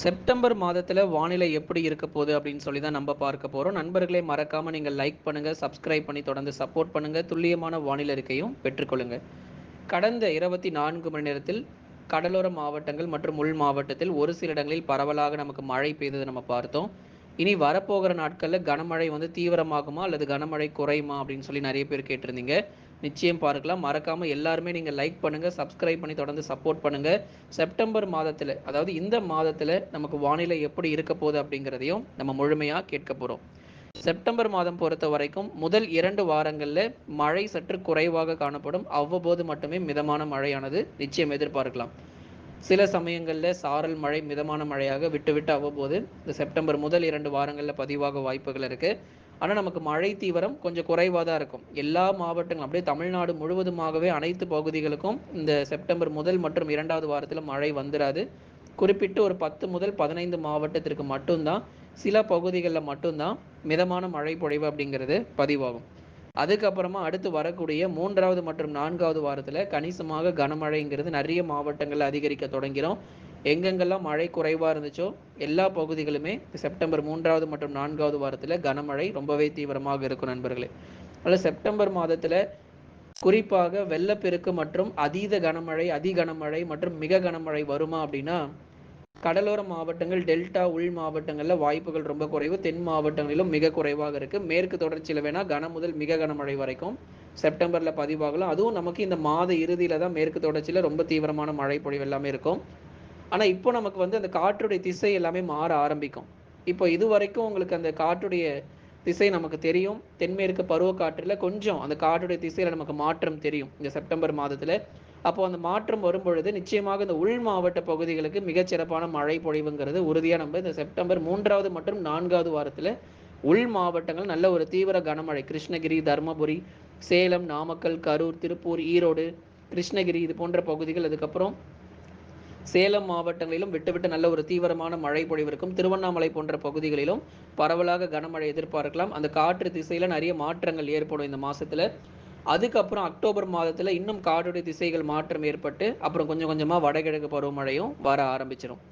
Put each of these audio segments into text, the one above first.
September மாதத்தில் வானிலை எப்படி இருக்க போகுது அப்படின்னு சொல்லி தான் நம்ம பார்க்க போகிறோம் நண்பர்களே மறக்காமல் நீங்கள் லைக் பண்ணுங்கள் சப்ஸ்கிரைப் பண்ணி தொடர்ந்து சப்போர்ட் பண்ணுங்கள் துல்லியமான வானிலை இருக்கையும் பெற்றுக்கொள்ளுங்கள் கடந்த இருபத்தி நான்கு மணி நேரத்தில் கடலோர மாவட்டங்கள் மற்றும் உள் மாவட்டத்தில் ஒரு சில இடங்களில் பரவலாக நமக்கு மழை பெய்ததை நம்ம பார்த்தோம். இனி வரப்போகிற நாட்களில் கனமழை வந்து தீவிரமாகுமா அல்லது கனமழை குறையுமா அப்படின்னு சொல்லி நிறைய பேர் கேட்டிருந்தீங்க. நிச்சயம் பார்க்கலாம் மறக்காம எல்லாருமே நீங்க லைக் பண்ணுங்க சப்ஸ்கிரைப் பண்ணி தொடர்ந்து சப்போர்ட் பண்ணுங்க. செப்டம்பர் மாதத்துல அதாவது இந்த மாதத்துல நமக்கு வானிலை எப்படி இருக்க போகுது அப்படிங்கிறதையும் நம்ம முழுமையா கேட்க போறோம். செப்டம்பர் மாதம் பொறுத்த வரைக்கும் முதல் இரண்டு வாரங்கள்ல மழை சற்று குறைவாக காணப்படும். அவ்வப்போது மட்டுமே மிதமான மழையானது நிச்சயம் எதிர்பார்க்கலாம். சில சமயங்கள்ல சாரல் மழை மிதமான மழையாக விட்டு விட்டு அவ்வப்போது இந்த செப்டம்பர் முதல் இரண்டு வாரங்கள்ல பதிவாக வாய்ப்புகள் இருக்கு. ஆனால் நமக்கு மழை தீவிரம் கொஞ்சம் குறைவாக தான் இருக்கும். எல்லா மாவட்டங்களும் அப்படியே தமிழ்நாடு முழுவதுமாகவே அனைத்து பகுதிகளுக்கும் இந்த செப்டம்பர் முதல் மற்றும் இரண்டாவது வாரத்தில் மழை வந்துடாது குறிப்பிட்டு ஒரு பத்து முதல் பதினைந்து மாவட்டத்திற்கு மட்டும்தான் சில பகுதிகளில் மட்டும்தான் மிதமான மழை பொழிவு அப்படிங்கிறது பதிவாகும். அதுக்கப்புறமா அடுத்து வரக்கூடிய மூன்றாவது மற்றும் நான்காவது வாரத்தில் கணிசமாக கனமழைங்கிறது நிறைய மாவட்டங்களில் அதிகரிக்க தொடங்கிறோம். எங்கெங்கெல்லாம் மழை குறைவாக இருந்துச்சோ எல்லா பகுதிகளுமே செப்டம்பர் மூன்றாவது மற்றும் நான்காவது வாரத்துல கனமழை ரொம்பவே தீவிரமாக இருக்கும் நண்பர்களே. அதில் செப்டம்பர் மாதத்துல குறிப்பாக வெள்ளப்பெருக்கு மற்றும் அதீத கனமழை அதி கனமழை மற்றும் மிக கனமழை வருமா அப்படின்னா கடலோர மாவட்டங்கள் டெல்டா உள் மாவட்டங்களில் வாய்ப்புகள் ரொம்ப குறைவு. தென் மாவட்டங்களிலும் மிக குறைவாக இருக்கு. மேற்கு தொடர்ச்சியில் வேணால் கன முதல் மிக கனமழை வரைக்கும் செப்டம்பர்ல பதிவாகலாம். அதுவும் நமக்கு இந்த மாத இறுதியில தான் மேற்கு தொடர்ச்சியில் ரொம்ப தீவிரமான மழை பொழிவு எல்லாமே இருக்கும். ஆனால் இப்போ நமக்கு வந்து அந்த காற்றுடைய திசை எல்லாமே மாற ஆரம்பிக்கும். இப்போ இது வரைக்கும் உங்களுக்கு அந்த காற்றுடைய திசை நமக்கு தெரியும். தென்மேற்கு பருவ காற்றில் கொஞ்சம் அந்த காற்றுடைய திசையில் நமக்கு மாற்றம் தெரியும். இந்த செப்டம்பர் மாதத்தில். அப்போ அந்த மாற்றம் வரும் பொழுது நிச்சயமாக இந்த உள் மாவட்ட பகுதிகளுக்கு மிகச்சிறப்பான மழை பொழிவுங்கிறது உறுதியாக நம்ம இந்த செப்டம்பர் மூன்றாவது மற்றும் நான்காவது வாரத்தில் உள் மாவட்டங்கள் நல்ல ஒரு தீவிர கனமழை. கிருஷ்ணகிரி தர்மபுரி சேலம் நாமக்கல் கரூர் திருப்பூர் ஈரோடு கிருஷ்ணகிரி இது போன்ற பகுதிகள். அதுக்கப்புறம் சேலம் மாவட்டங்களிலும் விட்டுவிட்டு நல்ல ஒரு தீவிரமான மழை பொழிவிற்கும் திருவண்ணாமலை போன்ற பகுதிகளிலும் பரவலாக கனமழை எதிர்பார்க்கலாம். அந்த காற்று திசையில நிறைய மாற்றங்கள் ஏற்படும் இந்த மாசத்துல. அதுக்கப்புறம் அக்டோபர் மாதத்துல இன்னும் காற்றுடைய திசைகள் மாற்றம் ஏற்பட்டு அப்புறம் கொஞ்சம் கொஞ்சமா வடகிழக்கு பருவமழையும் வர ஆரம்பிச்சிடும்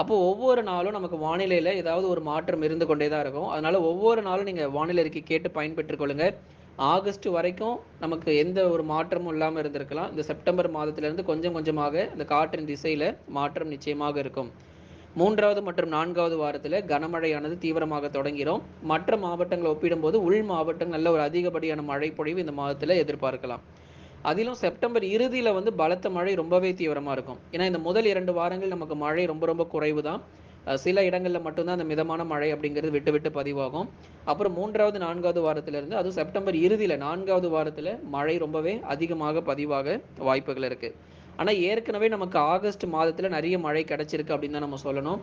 அப்போ ஒவ்வொரு நாளும் நமக்கு வானிலையில ஏதாவது ஒரு மாற்றம் இருந்து கொண்டே தான் இருக்கும். அதனால ஒவ்வொரு நாளும் நீங்க வானிலை அறிக்கை கேட்டு பயன்பெற்றுக் கொள்ளுங்க. ஆகஸ்ட் வரைக்கும் நமக்கு எந்த ஒரு மாற்றமும் இல்லாமல் இருந்திருக்கலாம். இந்த செப்டம்பர் மாதத்திலிருந்து கொஞ்சம் கொஞ்சமாக இந்த காற்றின் திசையில் மாற்றம் நிச்சயமாக இருக்கும். மூன்றாவது மற்றும் நான்காவது வாரத்தில் கனமழையானது தீவிரமாக தொடங்கிறோம். மற்ற மாவட்டங்களை ஒப்பிடும்போது உள் மாவட்டம் நல்ல ஒரு அதிகப்படியான மழை பொழிவு இந்த மாதத்தில் எதிர்பார்க்கலாம். அதிலும் செப்டம்பர் இறுதியில் வந்து பலத்த மழை ரொம்பவே தீவிரமாக இருக்கும். ஏன்னா இந்த முதல் இரண்டு வாரங்கள் நமக்கு மழை ரொம்ப ரொம்ப குறைவு தான் சில இடங்கள்ல மட்டும்தான் அந்த மிதமான மழை அப்படிங்கிறது விட்டு விட்டு பதிவாகும். அப்புறம் மூன்றாவது நான்காவது வாரத்திலிருந்து அதுவும் செப்டம்பர் இறுதியில் நான்காவது வாரத்துல மழை ரொம்பவே அதிகமாக பதிவாக வாய்ப்புகள் இருக்கு. ஆனா ஏற்கனவே நமக்கு ஆகஸ்ட் மாதத்துல நிறைய மழை கிடைச்சிருக்கு அப்படின்னு தான் நம்ம சொல்லணும்.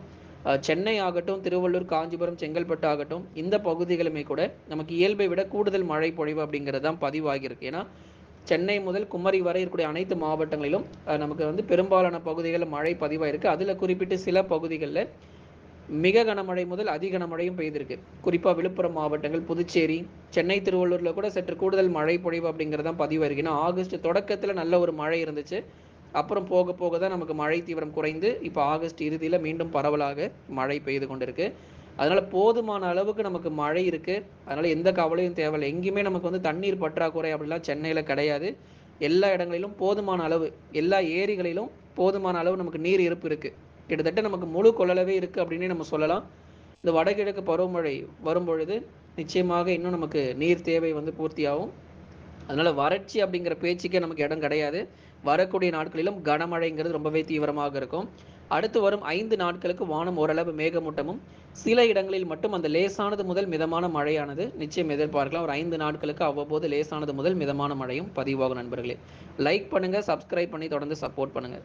சென்னை ஆகட்டும் திருவள்ளூர் காஞ்சிபுரம் செங்கல்பட்டு ஆகட்டும் இந்த பகுதிகளுமே கூட நமக்கு இயல்பை விட கூடுதல் மழை பொழிவு அப்படிங்கிறது தான் பதிவாகியிருக்கு. ஏன்னா சென்னை முதல் குமரி வரை இருக்கக்கூடிய அனைத்து மாவட்டங்களிலும் நமக்கு வந்து பெரும்பாலான பகுதிகளில் மழை பதிவாயிருக்கு. அதில் குறிப்பிட்டு சில பகுதிகளில் மிக கனமழை முதல் அதி கனமழையும் பெய்திருக்கு. குறிப்பாக விழுப்புரம் மாவட்டங்கள் புதுச்சேரி சென்னை திருவள்ளூரில் கூட சற்று கூடுதல் மழை பொழிவு அப்படிங்கிறதான் பதிவாயிருக்கு. ஏன்னா ஆகஸ்ட் தொடக்கத்தில் நல்ல ஒரு மழை இருந்துச்சு. அப்புறம் போக போக தான் நமக்கு மழை தீவிரம் குறைந்து இப்போ ஆகஸ்ட் இறுதியில் மீண்டும் பரவலாக மழை பெய்து கொண்டிருக்கு. அதனால போதுமான அளவுக்கு நமக்கு மழை இருக்கு. அதனால எந்த கவலையும் தேவையில்லை. எங்கேயுமே நமக்கு வந்து தண்ணீர் பற்றாக்குறை அப்படிலாம் சென்னையில கிடையாது. எல்லா இடங்களிலும் போதுமான அளவு எல்லா ஏரிகளிலும் போதுமான அளவு நமக்கு நீர் இருப்பு இருக்கு. கிட்டத்தட்ட நமக்கு முழு கொள்ளளவே இருக்கு அப்படின்னு நம்ம சொல்லலாம். இந்த வடகிழக்கு பருவமழை வரும் பொழுது நிச்சயமாக இன்னும் நமக்கு நீர் தேவை வந்து பூர்த்தியாகும். அதனால வறட்சி அப்படிங்கிற பேச்சுக்கே நமக்கு இடம் கிடையாது. வரக்கூடிய நாட்களிலும் கனமழைங்கிறது ரொம்பவே தீவிரமாக இருக்கும். அடுத்து வரும் ஐந்து நாட்களுக்கு வானம் ஓரளவு மேகமூட்டமும் சில இடங்களில் மட்டும் அந்த லேசானது முதல் மிதமான மழையானது. நிச்சயம் எதிர்பார்க்கலாம். ஒரு ஐந்து நாட்களுக்கு அவ்வப்போது லேசானது முதல் மிதமான மழையும் பதிவாகும் நண்பர்களே. லைக் பண்ணுங்கள் சப்ஸ்கிரைப் பண்ணி தொடர்ந்து சப்போர்ட் பண்ணுங்கள்